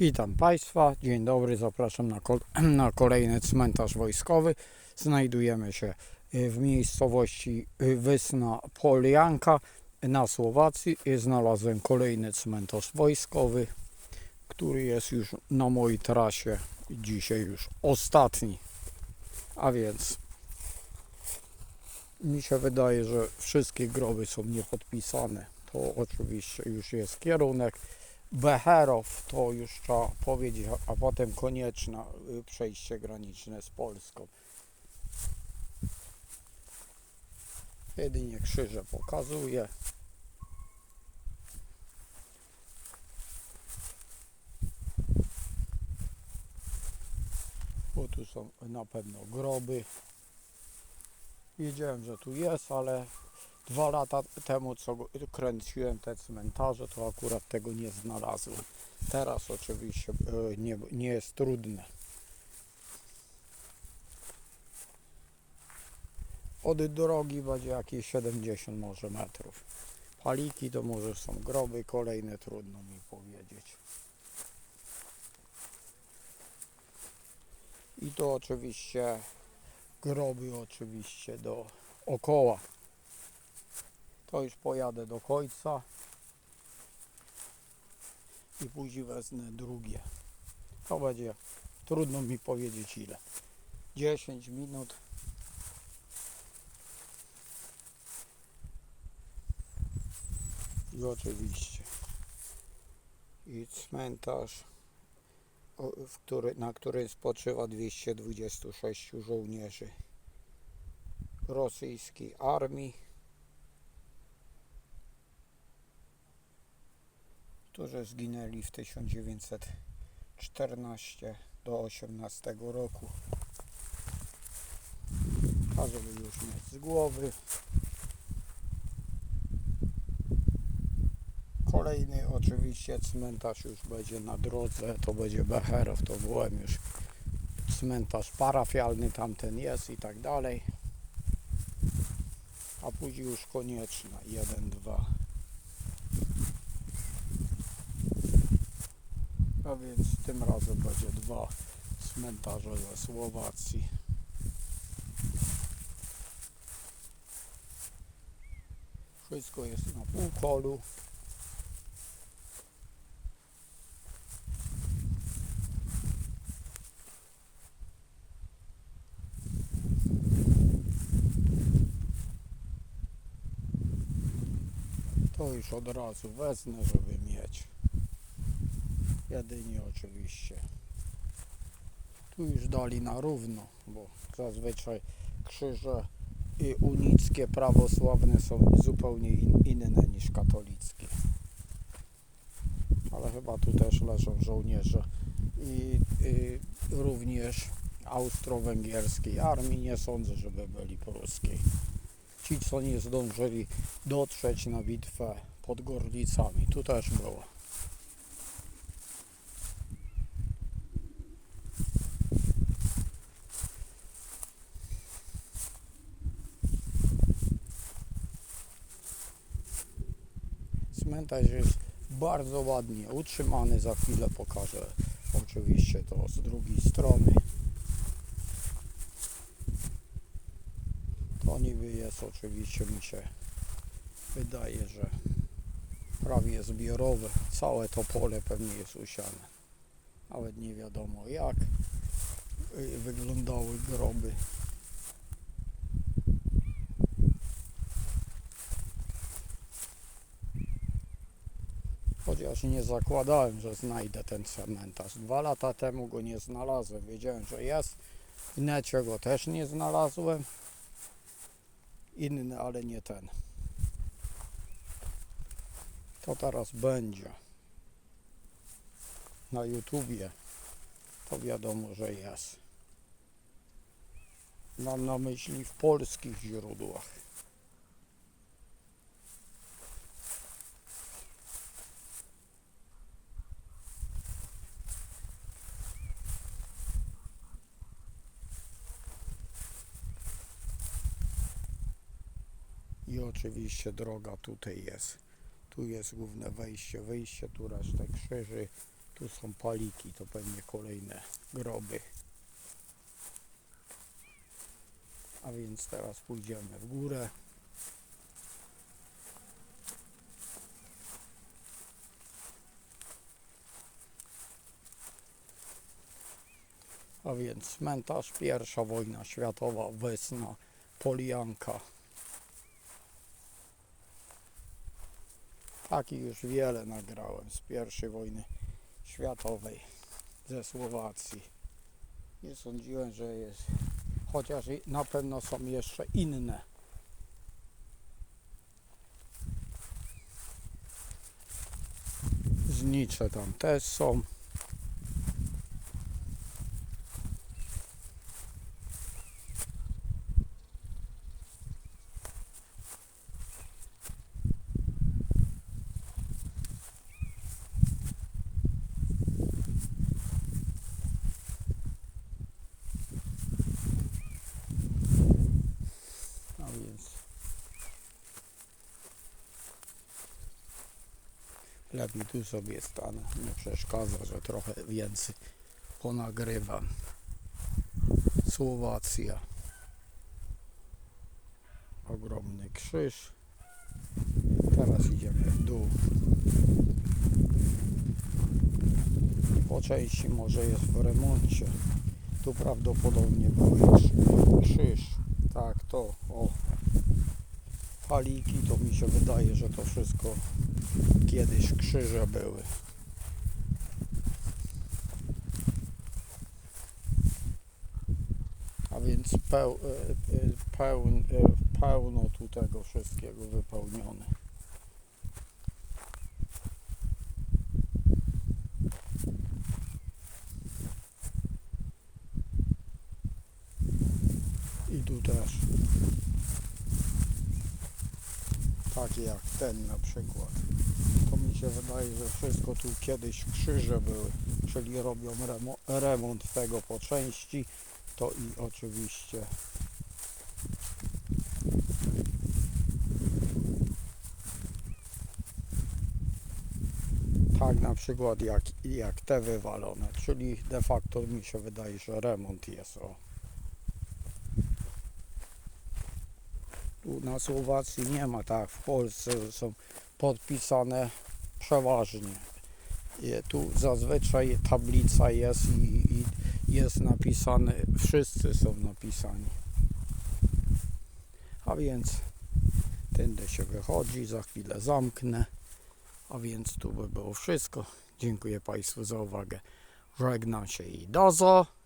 Witam Państwa, dzień dobry, zapraszam na, kol- na kolejny cmentarz wojskowy. Znajdujemy się y, w miejscowości y, Wysna Polianka na Słowacji. I Znalazłem kolejny cmentarz wojskowy, który jest już na mojej trasie. Dzisiaj już ostatni. A więc mi się wydaje, że wszystkie groby są niepodpisane. To oczywiście już jest kierunek. Becherow to już trzeba powiedzieć, a- a potem konieczne y, przejście graniczne z Polską. Jedynie krzyże pokazuje. Bo tu są na pewno groby. Wiedziałem, że tu jest, ale dwa lata temu, co kręciłem te cmentarze, to akurat tego nie znalazłem. Teraz oczywiście e, nie, nie jest trudne. Od drogi będzie jakieś 70 może metrów. Paliki to może są groby, kolejne trudno mi powiedzieć. I to oczywiście groby oczywiście do okoła. To już pojadę do końca i później wezmę drugie. To będzie trudno mi powiedzieć ile. 10 minut. I oczywiście i cmentarz, który, na którym spoczywa 226 żołnierzy rosyjskiej armii. Którzy zginęli w 1914 do 18 roku. A żeby już mieć z głowy. Kolejny oczywiście cmentarz już będzie na drodze, to będzie Becherow, to byłem już cmentarz parafialny, tamten jest i tak dalej. A później już konieczna, jeden, dwa. A więc tym razem będzie dwa cmentarze ze Słowacji. Wszystko jest na półkolu. To już od razu wezmę, żeby. Jedynie oczywiście. Tu już dali na równo, bo zazwyczaj krzyże i unickie prawosławne są zupełnie in, inne niż katolickie. Ale chyba tu też leżą żołnierze i, i również austro-węgierskiej armii. Nie sądzę, żeby byli pruskiej. Ci, co nie zdążyli dotrzeć na bitwę pod Gorlicami, tu też było. Cmentarz jest bardzo ładnie utrzymany. Za chwilę pokażę oczywiście to z drugiej strony. To niby jest oczywiście mi się wydaje, że prawie zbiorowe. Całe to pole pewnie jest usiane. Nawet nie wiadomo jak y, wyglądały groby. Chociaż nie zakładałem, że znajdę ten cmentarz. Dwa lata temu go nie znalazłem. Wiedziałem, że jest. W necie go też nie znalazłem. Inny, ale nie ten. To teraz będzie. Na YouTubie. To wiadomo, że jest. Mam na myśli w polskich źródłach. I oczywiście droga tutaj jest. Tu jest główne wejście, wyjście, tu resztę krzyży. Tu są paliki, to pewnie kolejne groby. A więc teraz pójdziemy w górę. A więc cmentarz, pierwsza wojna światowa, Wesna, Polianka. Takich już wiele nagrałem z pierwszej wojny światowej ze Słowacji. Nie sądziłem, że jest, chociaż i na pewno są jeszcze inne. Znicze tam też są. A więc lepiej tu sobie stanę. Nie przeszkadza, że trochę więcej ponagrywam. Słowacja. Ogromny krzyż. Teraz idziemy w dół. Po części może jest w remoncie. Tu prawdopodobnie był krz- krzyż. Tak, to, o. Faliki, to mi się wydaje, że to wszystko kiedyś krzyże były. A więc peł, e, e, pełn, e, pełno tu tego wszystkiego wypełnione. I tu też. Takie jak ten na przykład. To mi się wydaje, że wszystko tu kiedyś krzyże były, czyli robią remo remont tego po części. To i oczywiście tak na przykład jak, jak te wywalone, czyli de facto mi się wydaje, że remont jest o. Tu na Słowacji nie ma tak, w Polsce są podpisane przeważnie. Tu zazwyczaj tablica jest i, i jest napisane, wszyscy są napisani. A więc tędy się wychodzi, za chwilę zamknę. A więc tu by było wszystko. Dziękuję Państwu za uwagę. Żegnam się i dozo.